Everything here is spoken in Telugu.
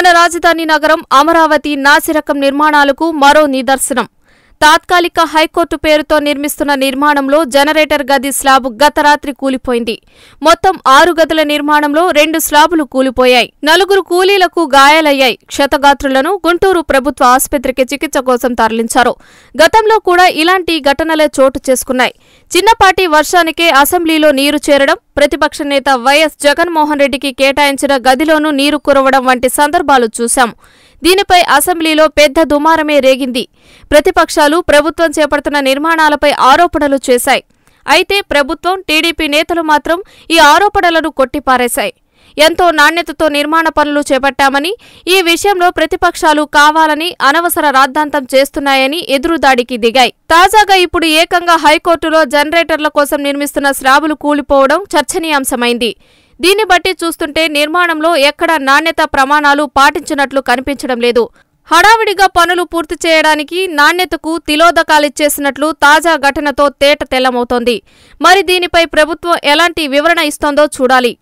మన రాజధాని నగరం అమరావతి నాసిరకం నిర్మాణాలకు మరో నిదర్శనం. తాత్కాలిక హైకోర్టు పేరుతో నిర్మిస్తున్న నిర్మాణంలో జనరేటర్ గది స్లాబ్ గత రాత్రి కూలిపోయింది. మొత్తం ఆరు గదుల నిర్మాణంలో రెండు స్లాబులు కూలిపోయాయి. నలుగురు కూలీలకు గాయాలయ్యాయి. క్షతగాత్రులను గుంటూరు ప్రభుత్వ ఆసుపత్రికి చికిత్స కోసం తరలించారు. గతంలో కూడా ఇలాంటి ఘటనలే చోటు చేసుకున్నాయి. చిన్నపాటి వర్షానికే అసెంబ్లీలో నీరు చేరడం ప్రతిపక్ష నేత వైఎస్ జగన్మోహన్ రెడ్డికి కేటాయించిన గదిలోనూ నీరు కురవడం వంటి సందర్భాలు చూశాం. దీనిపై అసెంబ్లీలో పెద్ద దుమారమే రేగింది. ప్రతిపక్షాలు ప్రభుత్వం చేపడుతున్న నిర్మాణాలపై ఆరోపణలు చేశాయి. అయితే ప్రభుత్వం టీడీపీ నేతలు మాత్రం ఈ ఆరోపణలను కొట్టిపారేశాయి. ఎంతో నాణ్యతతో నిర్మాణ పనులు చేపట్టామని ఈ విషయంలో ప్రతిపక్షాలు కావాలని అనవసర రాద్ధాంతం చేస్తున్నాయని ఎదురుదాడికి దిగాయి. తాజాగా ఇప్పుడు ఏకంగా హైకోర్టులో జనరేటర్ల కోసం నిర్మిస్తున్న స్లాబులు కూలిపోవడం చర్చనీయాంశమైంది. దీన్ని బట్టి చూస్తుంటే నిర్మాణంలో ఎక్కడ నాణ్యత ప్రమాణాలు పాటించినట్లు కనిపించడం లేదు. హడావిడిగా పనులు పూర్తి చేయడానికి నాణ్యతకు తిలోదకాలిచ్చేసినట్లు తాజా ఘటనతో తేట తెల్లమవుతోంది. మరి దీనిపై ప్రభుత్వం ఎలాంటి వివరణ ఇస్తోందో చూడాలి.